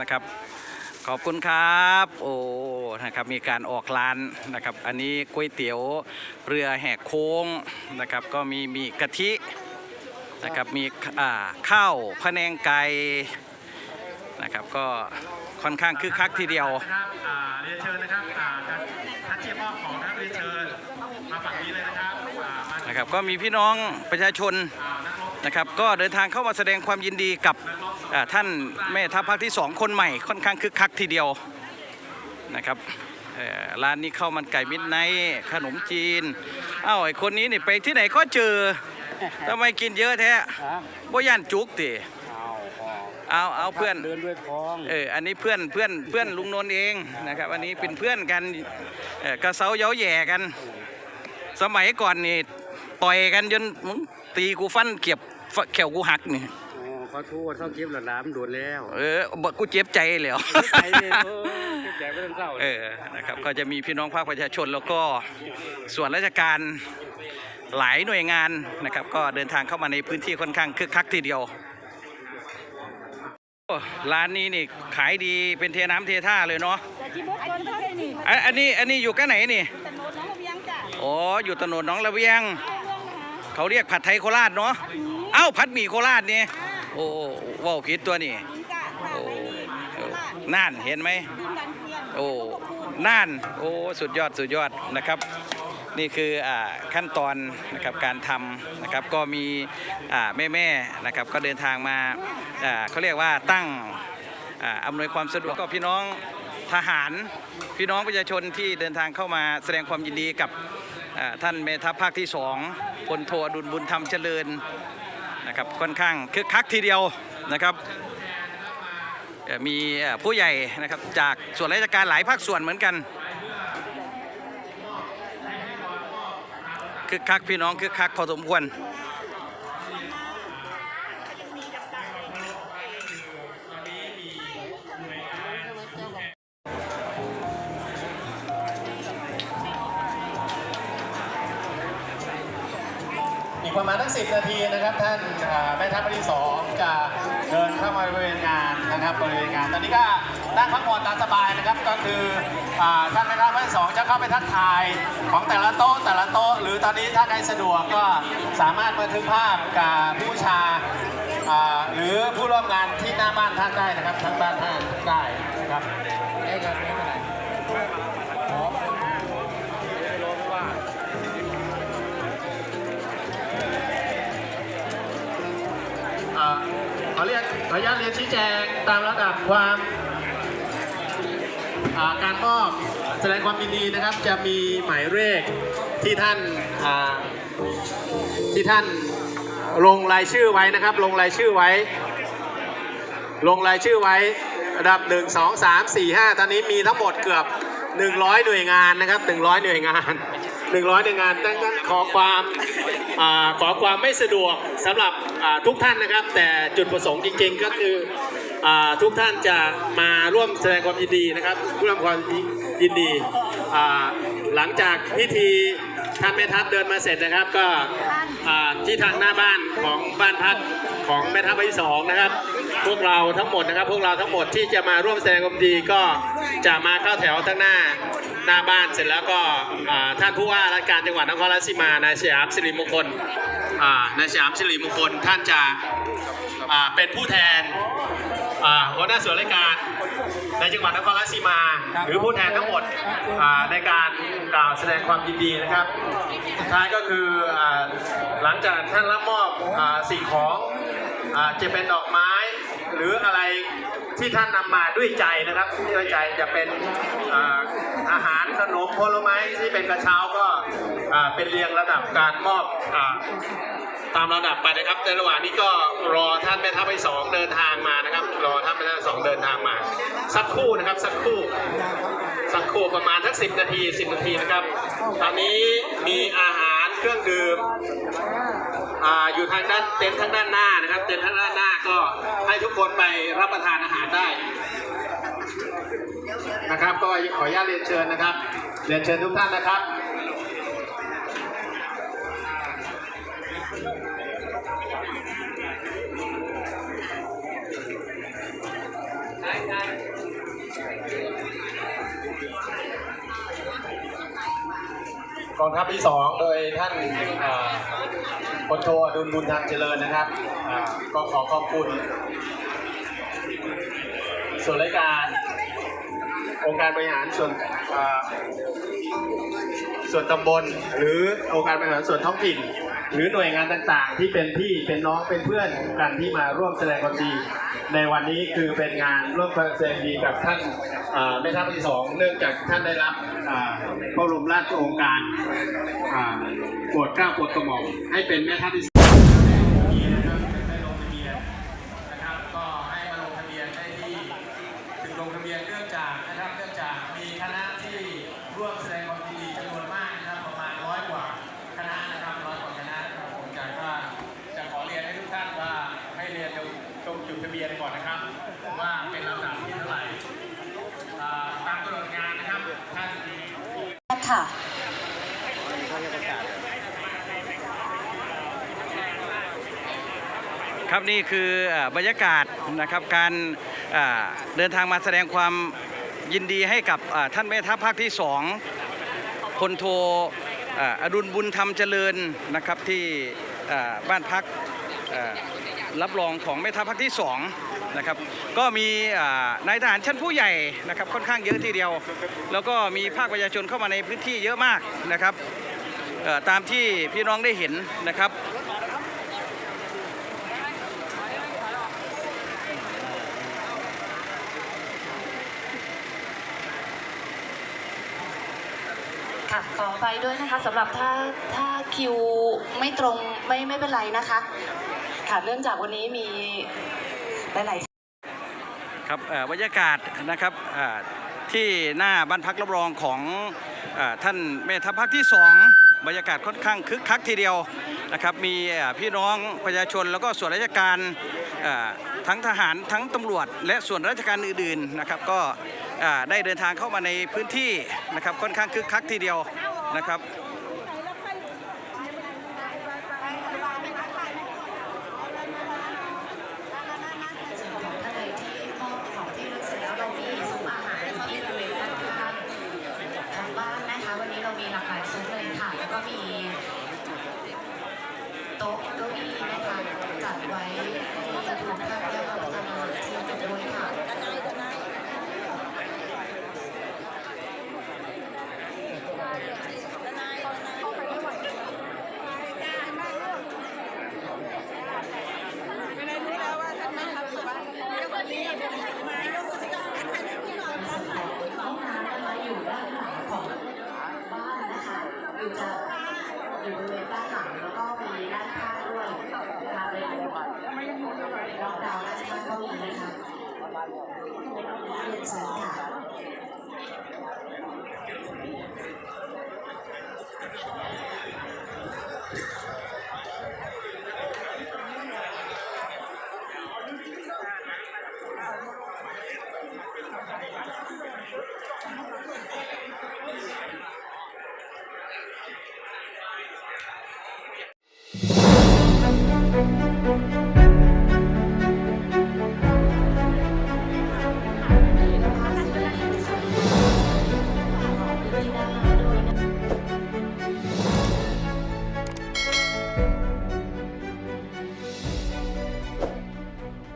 นะครับ ขอบคุณครับ โอ้นะครับมีการออกร้านนะครับ อันนี้ก๋วยเตี๋ยวเรือแหกโค้งนะครับ ก็มีมีกะทินะครับมีอ่าข้าวพะแนงไก่นะครับก็ค่อนข้างคึกคักทีเดียวนะครับอ่าเรียนเชิญนะครับอ่าท่านเจี๊ยบมอบของนะครับเรียนเชิญมาฝั่งนี้เลยนะครับอ่ามานะครับก็มีพี่น้องประชาชนอ่านักรบนะครับ ก็เดินทางเข้ามาแสดงความยินดีกับอ่า ท่านแม่ทัพภาคที่สองคนใหม่ค่อนข้างคึกคักทีเดียวนะครับเอ่อร้านนี้ข้าวมันไก่มิดไนท์ขนมจีนเอ้าไอคนนี้นี่ไปที่ไหนก็เจอทำไมกินเยอะแท้บ่ย่านจุกติเอาพอเอาเอาเพื่อนเดินด้วยท้องเอออันนี้เพื่อนเพื่อนเพื่อนลุงนนท์เองนะครับอันนี้เป็นเพื่อนกันเอ่อกระเซาเย้าแย่กัน สมัยก่อนนี่ต่อยกันจนมึงตีกูฟันเก็บฟแขวกูหักนี่โอ้ขอโทษเขาเก็บหลานๆโดนแล้ว เออบอกกูเจ็บใจเลยเหรอใจเลยเออเก็บใจไม่ต้องเศร้าเออนะครับก็จะมีพี่น้องภาคประชาชนแล้วก็ส่วนราชการหลายหน่วยงานนะครับ ก็เดินทางเข้ามาในพื้นที่ค่อนข้างคึกคักทีเดียวโอ้ร้านนี้นี่ขายดีเป็นเทน้ำเทท่าเลยเนาะแต่ที่บุกคนเท่านี้อันอันนี้อันนี้อยู่กันไหนนี่ถนนน้องระเบียงจ้ะอ๋ออยู่ถนนหน้องระเวียงเรื่องนะคะเขาเรียกผัดไทยโคราชเนาะเอ้าผัดหมี่โคราชนี่ โอ้ว้าวผิดตัวนี่ถึงจ้ะค่ะโอ้ไม่มีค่ะน่านเห็นไหมดินดันเทียนโอ้น่าน โอ้ สุดยอด สุดยอดนะครับ นี่คืออ่าขั้นตอนนะครับการทำนะครับ ก็มีอ่าแม่ๆนะครับ ก็เดินทางมาอ่าเขาเรียกว่าตั้งอ่าอำนวยความสะดวกก็พี่น้องทหาร พี่น้องประชาชนที่เดินทางเข้ามาแสดงความยินดีกับอ่าท่านเมทัพภาคที่สองพลโทอดุลบุญธรรมเจริญ นะครับค่อนข้างคึกคักทีเดียวนะครับมีผู้ใหญ่นะครับจากส่วนราชการหลายภาคส่วนเหมือนกันคึกคักพี่น้องคึกคักพอสมควร ประมาณทั้งสินาทีนะครับท่านแม่ทัพภาคที่สองจะเดินเข้ามาบริเวณงานนะครับบริเวณงานตอนนี้ก็นั่งพักผ่อนตามสบายนะครับก็คือท่านแม่ทัพภาคที่สองจะเข้าไปทักทายของแต่ละโต๊ะแต่ละโต๊ะหรือตอนนี้ถ้าใครสะดวกก็สามารถบันทึกภาพกับผู้ชาอ่าหรือผู้ร่วมงานที่หน้าบ้านท่านได้นะครับทั้งบ้านท่านได้นะครับ เรียนขออนุญาตเรียนชี้แจงตามระดับความาการมอบแสดงความยินดีนะครับ จะมีหมายเลขที่ท่านาที่ท่านลงรายชื่อไว้นะครับ ลงรายชื่อไว้ ลงรายชื่อไว้ระดับ 1 2 3 4 5 ตอนนี้มีทั้งหมดเกือบ 100 หน่วยงานนะครับ 100 หน่วยงาน 100 หน่วยงานดังนั้นขอความอขอความไม่สะดวกสำหรับ ทุกท่านนะครับ แต่จุดประสงค์จริง ๆ ก็คืออทุกท่านจะมาร่วมแสดงความยินดีนะครับร่วมความยินดี หลังจากพิธีท่านแม่ทัพเดินมาเสร็จนะครับ ก็ที่ทางหน้าบ้านของบ้านพักของแม่ทัพภาคที่สองนะครับ พวกเราทั้งหมดนะครับ พวกเราทั้งหมดที่จะมาร่วมแสดงความดีก็จะมาเข้าแถวทั้งหน้าหน้าบ้านเสร็จแล้วก็ท่านผู้ว่าราชการจังหวัดนครราชสีมานายเสียามสิริมงคล อ่านายสยามสิริมงคลท่านจะอ่าเป็นผู้แทนอ่าหัวหน้าส่วนราชการในจังหวัดนครราชสีมา หรือผู้แทนทั้งหมดอ่าในการกล่าวแสดงความยินดีนะครับสุดท้ายก็คืออ่าหลังจากท่านรับมอบอ่าสิ่งของอ่าจะเป็นดอกไม้หรืออะไร ที่ท่านนำมาด้วยใจนะครับด้วยใจจะเป็นอาอาหารขนมผลไม้ที่เป็นกระเช้าก็าเป็นเรียงระดับการมอบอตามระดับไปนะครับในระหว่างนี้ก็รอท่านแม่ทัพภาคที่สองเดินทางมานะครับ รอท่านแม่ทัพที่สองเดินทางมา สักครู่นะครับสักครู่สักครู่ประมาณทักสินาทีสินาทีนะครับ ตอนนี้มีอาหารเครื่องดื่ม อยู่ทางด้านเต็นท์ทางด้านหน้านะครับ เต็นท์ทางด้านหน้าก็ให้ทุกคนไปรับประทานอาหารได้นะครับ ก็ขออนุญาตเรียนเชิญนะครับ เรียนเชิญทุกท่านนะครับกองทัพที่สองโดยท่าน พลโทอดุลบุญธรรมเจริญนะครับก็ขอขอบคุณส่วนราชการองค์การบริหารส่วนส่วนตำบล หรือองค์การบริหารส่วนท้องถิ่น หรือหน่วยงานต่างๆ ที่เป็นพี่เป็นน้องเป็นเพื่อนกันที่มาร่วมแสดงความดี ในวันนี้คือเป็นงานร่วมแสดงดีกับท่านแม่ทัพที่สองเนื่องจากท่านได้รับพระบรมราชโองการโปรดเกล้าโปรดกระหม่อมให้เป็นแม่ทัพที่สองนะครับได้ลงทะเบียนนะครับก็ให้มาลงทะเบียนได้ที่ถึงลงทะเบียนเนื่องจากนะครับเนื่องจากมีคณะที่ร่วมแสดงความ ค่ะ ครับนี่คือบรรยากาศนะครับการเดินทางมาแสดงความยินดีให้กับท่านแม่ทัพภาคที่สองพลโทออดุลบุญธรรมเจริญนะครับที่บ้านพักรับรองของแม่ทัพภาคที่สอง นะครับ ก็มีนายทหารชั้นผู้ใหญ่นะครับค่อนข้างเยอะทีเดียว แล้วก็มีภาคประชาชนเข้ามาในพื้นที่เยอะมากนะครับตามที่พี่น้องได้เห็นนะครับค่ะขอไปด้วยนะคะสำหรับถ้าถ้าคิวไม่ตรงไม่ไม่เป็นไรนะคะค่ะเนื่องจากวันนี้มี หลายๆครับบรรยากาศนะครับที่หน้าบ้านพักรับรองของอท่านแม่ทัพภาคที่ 2 บรรยากาศค่อนข้างคึกคักทีเดียวนะครับมีพี่น้องประชาชนแล้วก็ส่วนราชการทั้งทหารทั้งตำรวจ และส่วนราชการอื่นๆนะครับก็ได้เดินทางเข้ามาในพื้นที่นะครับค่อนข้างคึกคักทีเดียวนะครับ คือจะอยู่บริเวณด้านหลังแล้วก็มีด้านข้างด้วยนะคะเลยล็อกดาวน์รานชการก็มีนะคะเรียนเชิญค่ะ